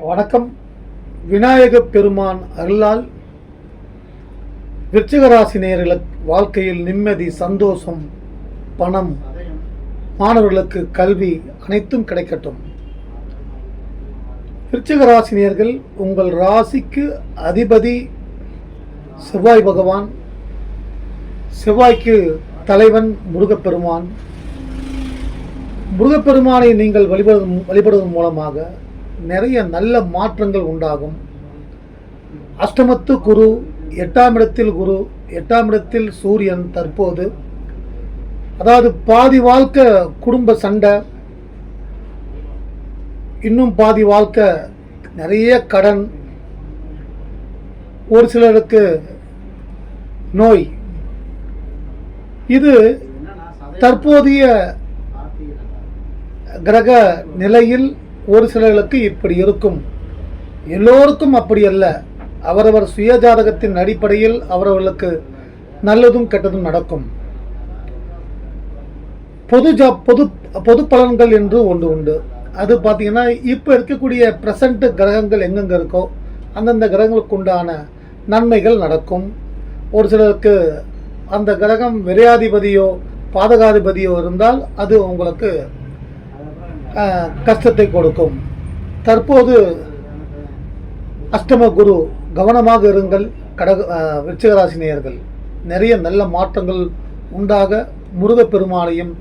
வணக்கம். விநாயகப் பெருமான் அருளால் விருச்சிகராசி வாழ்க்கையில் நிம்மதி சந்தோஷம் பணம் மாணவர்களுக்கு கல்வி அனைத்தும் கிடைக்கட்டும். விருச்சிகராசினியர்கள் உங்கள் ராசிக்கு அதிபதி செவ்வாய் பகவான் செவ்வாய்க்கு தலைவன் முருகப்பெருமான். முருகப்பெருமானை நீங்கள் வழிபடுவதன் வழிபடுவதன் மூலமாக நிறைய நல்ல மாற்றங்கள் உண்டாகும். அஷ்டமத்து குரு எட்டாம் இடத்தில் குரு எட்டாம் இடத்தில் சூரியன் தற்போது. அதாவது பாதி வாழ்க்கை குடும்ப சண்டை. இன்னும் பாதி வாழ்க்கை நிறைய கடன். ஒரு சிலருக்கு நோய். இது தற்போதைய கிரக நிலையில் ஒரு சிலர்களுக்கு இப்படி இருக்கும். எல்லோருக்கும் அப்படி அல்ல. அவரவர் சுயஜாதகத்தின் அடிப்படையில் அவரவர்களுக்கு நல்லதும் கெட்டதும் நடக்கும். பொது ஜா பொது பொது பலன்கள் என்று ஒன்று உண்டு. அது பார்த்தீங்கன்னா இப்போ இருக்கக்கூடிய ப்ரெசண்ட்டு கிரகங்கள் எங்கெங்கே இருக்கோ அந்தந்த கிரகங்களுக்கு உண்டான நன்மைகள் நடக்கும். ஒரு சிலருக்கு அந்த கிரகம் விரையாதிபதியோ பாதகாதிபதியோ இருந்தால் அது உங்களுக்கு கஷ்டத்தை கொடுக்கும். தற்போது அஷ்டம குரு கவனமாக இருங்கள். கடக ஆஹ், நேயர்கள் நிறைய நல்ல மாற்றங்கள் உண்டாக முருகப்பெருமானையும்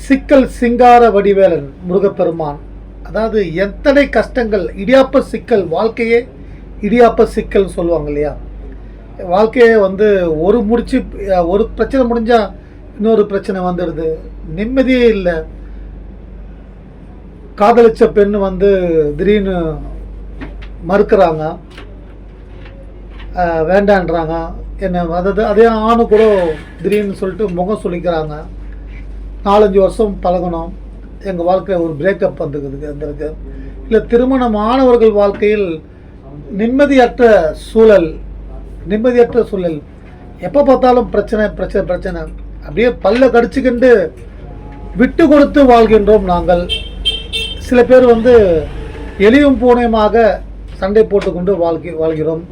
சிக்கல் சிங்கார வடிவேலன் முருகப்பெருமான் அதாவது எத்தனை கஷ்டங்கள் இடியாப்ப சிக்கல் வாழ்க்கையே இடியாப்ப சிக்கல் சொல்லுவாங்க இல்லையா? வாழ்க்கையை வந்து ஒரு முடிச்சு ஒரு பிரச்சனை முடிஞ்சால் இன்னொரு பிரச்சனை வந்துடுது. நிம்மதியே இல்லை. காதலிச்ச பெண் வந்து திடீர்னு மறுக்கிறாங்க. வேண்டான்றாங்க. என்ன அதாவது அதே ஆணு கூட திடீர்னு சொல்லிட்டு முகம் சொல்லிக்கிறாங்க நாலஞ்சு வருஷம் பழகணும். எங்கள் வாழ்க்கையில் ஒரு பிரேக்கப் வந்துக்குது வந்திருக்கு. இல்லை திருமணம் ஆனவர்கள் வாழ்க்கையில் நிம்மதியற்ற சூழல் நிம்மதியற்ற சூழல். எப்போ பார்த்தாலும் பிரச்சனை பிரச்சனை பிரச்சனை. அப்படியே பல்ல கடிச்சுக்கிண்டு விட்டு கொடுத்து வாழ்கின்றோம் நாங்கள். சில பேர் வந்து எளியும் பூனையுமாக சண்டை போட்டுக்கொண்டு வாழ்க்கை வாழ்கிறோம்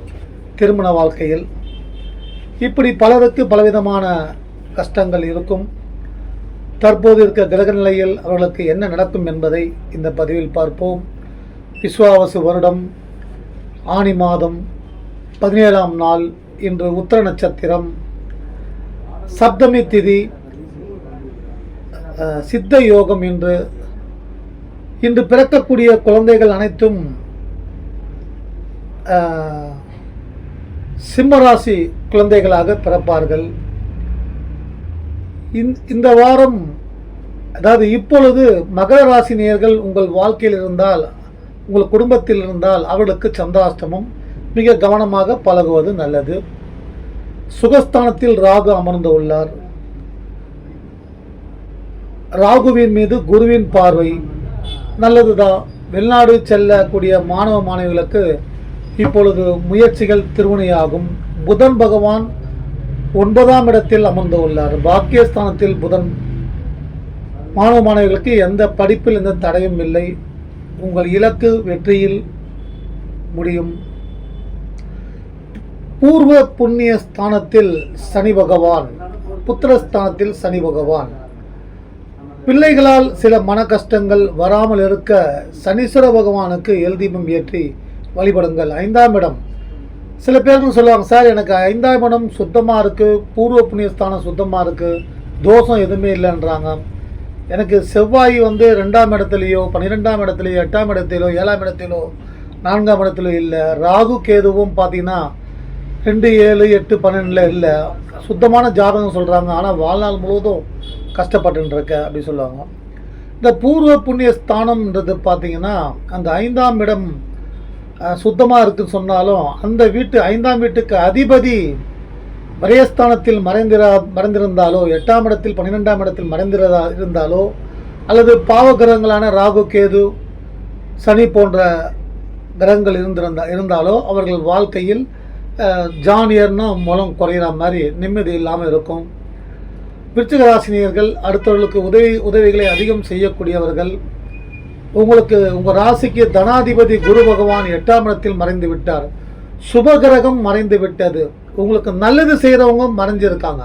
திருமண வாழ்க்கையில். இப்படி பலருக்கு பலவிதமான கஷ்டங்கள் இருக்கும். தற்போது இருக்க கிரக நிலையில் அவர்களுக்கு என்ன நடக்கும் என்பதை இந்த பதிவில் பார்ப்போம். விஸ்வாவசு வருடம் ஆனி மாதம் பதினேழாம் நாள் இன்று உத்தர நட்சத்திரம் சப்தமி திதி சித்த யோகம் என்று இன்று பிறக்கக்கூடிய குழந்தைகள் அனைத்தும் சிம்மராசி குழந்தைகளாக பிறப்பார்கள். இந்த- இந்த வாரம் அதாவது இப்பொழுது மகர ராசி நேர்கள் உங்கள் வாழ்க்கையில் இருந்தால் உங்கள் குடும்பத்தில் இருந்தால் அவர்களுக்கு சந்திராஷ்டமம் மிக கவனமாக பழகுவது நல்லது. சுகஸ்தானத்தில் ராகு அமர்ந்து உள்ளார். ராகுவின் மீது குருவின் பார்வை நல்லதுதான். வெளிநாடு செல்லக்கூடிய மாணவ மாணவிகளுக்கு இப்பொழுது முயற்சிகள் திருவினையாகும் புதன் பகவான் ஒன்பதாம் இடத்தில் அமர்ந்து உள்ளார். பாக்கியஸ்தானத்தில் புதன் மாணவ மாணவிகளுக்கு எந்த படிப்பில் எந்த தடையும் இல்லை. உங்கள் இலக்கு வெற்றியில் முடியும். பூர்வ புண்ணிய ஸ்தானத்தில் சனி பகவான் புத்திரஸ்தானத்தில் சனி பகவான். பிள்ளைகளால் சில மன கஷ்டங்கள் வராமல் இருக்க சனீஸ்வர பகவானுக்கு எழுதீபம் ஏற்றி வழிபடுங்கள். ஐந்தாம் இடம். சில பேருக்கு சொல்லுவாங்க சார் எனக்கு ஐந்தாம் இடம் சுத்தமாக இருக்குது பூர்வ புண்ணியஸ்தானம் சுத்தமாக இருக்குது தோஷம் எதுவுமே இல்லைன்றாங்க. எனக்கு செவ்வாய் வந்து ரெண்டாம் இடத்துலையோ பன்னிரெண்டாம் இடத்துலையோ எட்டாம் இடத்திலோ ஏழாம் இடத்திலோ நான்காம் இடத்திலோ இல்லை. ராகு கேதுவும் பார்த்தீங்கன்னா ரெண்டு ஏழு எட்டு பன்னெண்டில் இல்லை. சுத்தமான ஜாதகம் சொல்கிறாங்க ஆனால் வாழ்நாள் முழுவதும் கஷ்டப்பட்டுன்னு இருக்க அப்படி சொல்லுவாங்க. இந்த பூர்வ புண்ணிய ஸ்தானம்ன்றது பார்த்தீங்கன்னா அந்த ஐந்தாம் இடம் சுத்தமாக இருக்குன்னு சொன்னாலும் அந்த வீட்டு ஐந்தாம் வீட்டுக்கு அதிபதி விரயஸ்தானத்தில் மறைந்திரா மறைந்திருந்தாலோ எட்டாம் இடத்தில் பன்னிரெண்டாம் இடத்தில் மறைந்திரதா இருந்தாலோ அல்லது பாவ கிரகங்களான ராகு கேது சனி போன்ற கிரகங்கள் இருந்திருந்தா இருந்தாலோ அவர்கள் வாழ்க்கையில் ஜானியர்னா மூலம் குறையிற மாதிரி நிம்மதி இல்லாமல் இருக்கும். விருச்சிகராசினியர்கள் அடுத்தவர்களுக்கு உதவி உதவிகளை அதிகம் செய்யக்கூடியவர்கள். உங்களுக்கு உங்கள் ராசிக்கு தனாதிபதி குரு பகவான் எட்டாம் இடத்தில் மறைந்து விட்டார். சுபகிரகம் மறைந்து விட்டது. உங்களுக்கு நல்லது செய்கிறவங்க மறைஞ்சிருக்காங்க.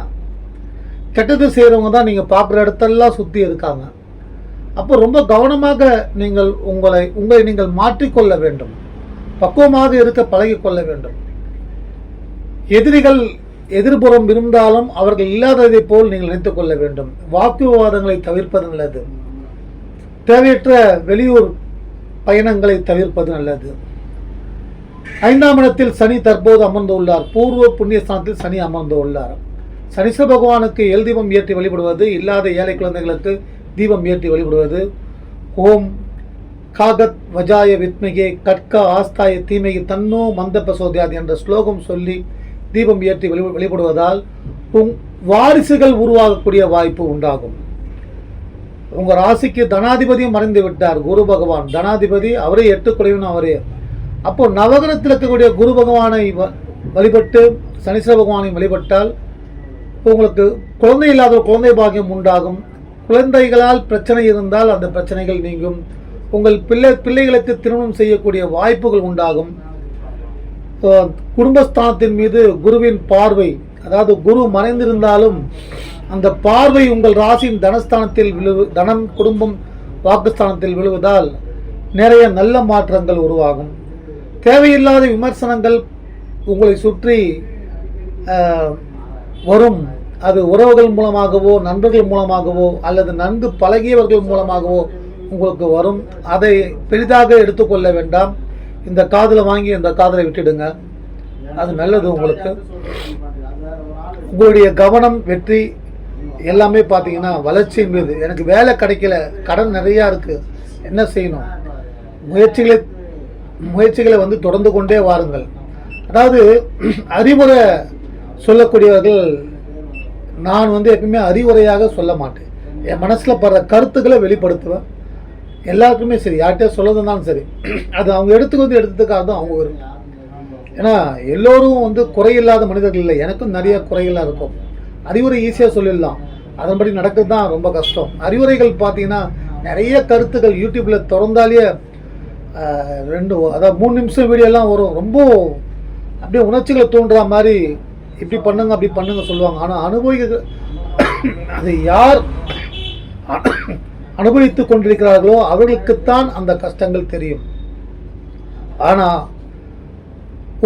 கெட்டது செய்கிறவங்க தான் நீங்கள் பார்க்குற இடத்தெல்லாம் சுற்றி இருக்காங்க. அப்போ ரொம்ப கவனமாக நீங்கள் உங்களை உங்களை நீங்கள் மாற்றிக்கொள்ள வேண்டும். பக்குவமாக இருக்க பழகிக்கொள்ள வேண்டும். எதிரிகள் எதிர்புறம் இருந்தாலும் அவர்கள் இல்லாததைப் போல் நீங்கள் நினைத்துக் கொள்ள வேண்டும். வாக்குவாதங்களை தவிர்ப்பது நல்லது. தேவையற்ற வெளியூர் பயணங்களை தவிர்ப்பது நல்லது. ஐந்தாம் இடத்தில் சனி தற்போது அமர்ந்து உள்ளார். பூர்வ புண்ணியஸ்தானத்தில் சனி அமர்ந்து உள்ளார். சனீஸ்வர பகவானுக்கு எல் தீபம் ஏற்றி வழிபடுவது இல்லாத ஏழை குழந்தைகளுக்கு தீபம் ஏற்றி வழிபடுவது ஓம் காகத் வஜாய வித்மிகே கற்க ஆஸ்தாய தீமையை தன்னோ மந்த பிரசோதியாது என்ற ஸ்லோகம் சொல்லி தீபம் ஏற்றி வெளி வழிபடுவதால் உங் வாரிசுகள் உருவாகக்கூடிய வாய்ப்பு உண்டாகும். உங்கள் ராசிக்கு தனாதிபதியும் மறைந்து விட்டார் குரு பகவான். தனாதிபதி அவரே எட்டு குறைவன் அவரே. அப்போ நவகிரத்தில் இருக்கக்கூடிய குரு பகவானை வ- வழிபட்டு சனீஸ்வர பகவானை வழிபட்டால் உங்களுக்கு குழந்தை இல்லாத குழந்தை பாக்கியம் உண்டாகும். குழந்தைகளால் பிரச்சனை இருந்தால் அந்த பிரச்சனைகள் நீங்கும். உங்கள் பிள்ளை பிள்ளைகளுக்கு திருமணம் செய்யக்கூடிய வாய்ப்புகள் உண்டாகும். குடும்பஸ்தானத்தின் மீது குருவின் பார்வை அதாவது குரு மறைந்திருந்தாலும் அந்த பார்வை உங்கள் ராசியின் தனஸ்தானத்தில் விழு தனம் குடும்பம் வாக்குஸ்தானத்தில் விழுவதால் நிறைய நல்ல மாற்றங்கள் உருவாகும். தேவையில்லாத விமர்சனங்கள் உங்களை சுற்றி வரும். அது உறவுகள் மூலமாகவோ நண்பர்கள் மூலமாகவோ அல்லது நன்கு பழகியவர்கள் மூலமாகவோ உங்களுக்கு வரும். அதை பெரிதாக எடுத்துக்கொள்ள வேண்டாம். இந்த காதில் வாங்கி இந்த காதில் விட்டுடுங்க. அது நல்லது உங்களுக்கு. உங்களுடைய கவனம் வெற்றி எல்லாமே பார்த்தீங்கன்னா வளர்ச்சியின் மீது. எனக்கு வேலை கிடைக்கல. கடன் நிறையா இருக்குது என்ன செய்யணும்? முயற்சிகளை முயற்சிகளை வந்து தொடர்ந்து கொண்டே வாருங்கள். அதாவது அறிவுரை சொல்லக்கூடியவர்கள் நான் வந்து எப்பவுமே அறிவுரையாக சொல்ல மாட்டேன். என் மனசில் படுற கருத்துக்களை வெளிப்படுத்துவேன். எல்லாருக்குமே சரி யார்கிட்டயும் சொல்லதுனாலும் சரி. அது அவங்க எடுத்துக்கு வந்து எடுத்ததுக்காக தான் அவங்க வருங்க ஏன்னா எல்லோரும் வந்து குறையில்லாத மனிதர்கள் இல்லை. எனக்கும் நிறைய குறைகளாக இருக்கும். அறிவுரை ஈஸியாக சொல்லிடலாம். அதன்படி நடக்கிறது தான் ரொம்ப கஷ்டம். அறிவுரைகள் பார்த்தீங்கன்னா நிறைய கருத்துக்கள் யூடியூப்பில் திறந்தாலே ரெண்டு அதாவது மூணு நிமிஷம் வீடியோலாம் வரும். ரொம்ப அப்படியே உணர்ச்சிகளை தூண்டுற மாதிரி இப்படி பண்ணுங்க அப்படி பண்ணுங்க சொல்லுவாங்க. ஆனால் அனுபவிக்க அது யார் அனுபவித்துக் கொண்டிருக்கிறார்களோ அவர்களுக்குத்தான் அந்த கஷ்டங்கள் தெரியும். ஆனால்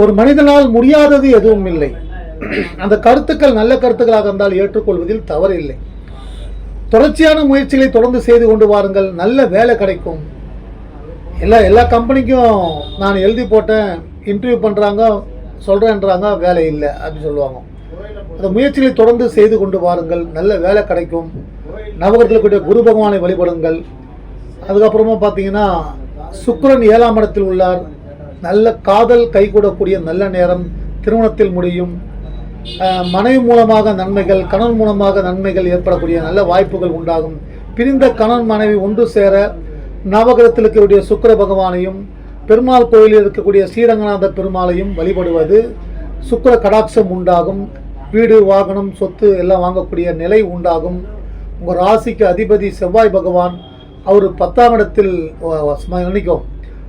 ஒரு மனிதனால் முடியாதது எதுவும் இல்லை. அந்த கருத்துக்கள் நல்ல கருத்துக்களாக இருந்தால் ஏற்றுக்கொள்வதில் தவறு இல்லை தொடர்ச்சியான முயற்சிகளை தொடர்ந்து செய்து கொண்டு வாருங்கள். நல்ல வேலை கிடைக்கும். எல்லா எல்லா கம்பெனிக்கும் நான் எழுதி போட்டேன். இன்டர்வியூ பண்ணுறாங்க சொல்கிறேன்றாங்க வேலை இல்லை அப்படின்னு சொல்லுவாங்க. அந்த முயற்சிகளை தொடர்ந்து செய்து கொண்டு வாருங்கள். நல்ல வேலை கிடைக்கும். நவகரத்தில் கூடிய குரு பகவானை வழிபடுங்கள். அதுக்கப்புறமா பார்த்தீங்கன்னா சுக்கரன் ஏழாம் இடத்தில் உள்ளார். நல்ல காதல் கைகூடக்கூடிய நல்ல நேரம் திருமணத்தில் முடியும். மனைவி மூலமாக நன்மைகள் கணவன் மூலமாக நன்மைகள் ஏற்படக்கூடிய நல்ல வாய்ப்புகள் உண்டாகும். பிரிந்த கணவன் மனைவி ஒன்று சேர நவகிரகத்தில் இருக்கக்கூடிய சுக்கர பகவானையும் பெருமாள் கோயிலில் இருக்கக்கூடிய ஸ்ரீரங்கநாத பெருமாளையும் வழிபடுவது சுக்கர கடாட்சம் உண்டாகும். வீடு வாகனம் சொத்து எல்லாம் வாங்கக்கூடிய நிலை உண்டாகும். உங்கள் ராசிக்கு அதிபதி செவ்வாய் பகவான் அவர் பத்தாம் இடத்தில் வ-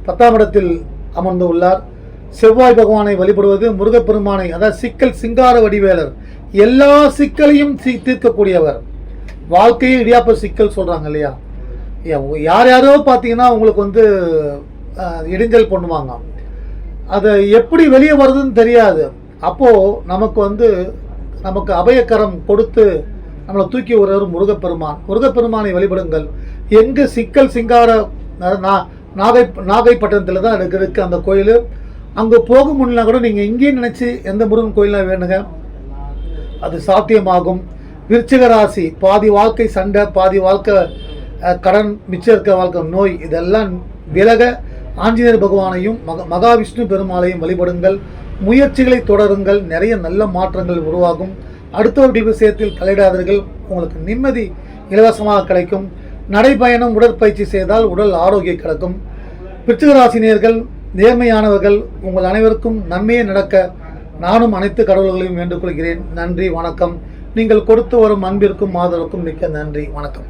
பத்தாம் இடத்தில் அமர்ந்து உள்ளார். செவ்வாய் பகவானை வழிபடுவது முருகப்பெருமானை அதாவது சிக்கல் சிங்கார வடிவேலர். எல்லா சிக்கலையும் தீர்க்கக்கூடியவர். வாழ்க்கையே இடியாப்ப சிக்கல் சொல்கிறாங்க இல்லையா? யார் யாரோ பார்த்தீங்கன்னா உங்களுக்கு வந்து இடிஞ்சல் இடைஞ்சல் பண்ணுவாங்க. அதை எப்படி வெளியே வருதுன்னு தெரியாது. அப்போது நமக்கு வந்து நமக்கு அபயக்கரம் கொடுத்து நம்மளை தூக்கி விடுறவர் முருகப்பெருமான். முருகப்பெருமானை வழிபடுங்கள். எங்கு சிக்கல் சிங்கார நாகை நாகைப்பட்டினத்தில் தான் எனக்கு இருக்குது அந்த கோயில். அங்கே போக முடியல கூட நீங்கள் இங்கேயே நினச்சி எந்த முருகன் கோயிலாக வேணுங்க? அது சாத்தியமாகும். விருச்சிக ராசி பாதி வாழ்க்கை சண்டை பாதி வாழ்க்கை கடன் மிச்சம் இருக்க வாழ்க்கை நோய் இதெல்லாம் விலக ஆஞ்சநேயர் பகவானையும் மக மகாவிஷ்ணு பெருமாளையும் வழிபடுங்கள். முயற்சிகளை தொடருங்கள். நிறைய நல்ல மாற்றங்கள் உருவாகும். அடுத்த அடுத்தவர்கள் விஷயத்தில் தலையிடாதீர்கள். உங்களுக்கு நிம்மதி இலவசமாக கிடைக்கும். நடைபயணம் உடற்பயிற்சி செய்தால் உடல் ஆரோக்கியம் கிடைக்கும் பிச்சிகராசினியர்கள் நேர்மையானவர்கள் உங்கள் அனைவருக்கும் நன்மையே நடக்க நானும் அனைத்து கடவுள்களையும் வேண்டுகொள்கிறேன். நன்றி வணக்கம். நீங்கள் கொடுத்து வரும் அன்பிற்கும் ஆதரவுக்கும் மிக்க நன்றி வணக்கம்.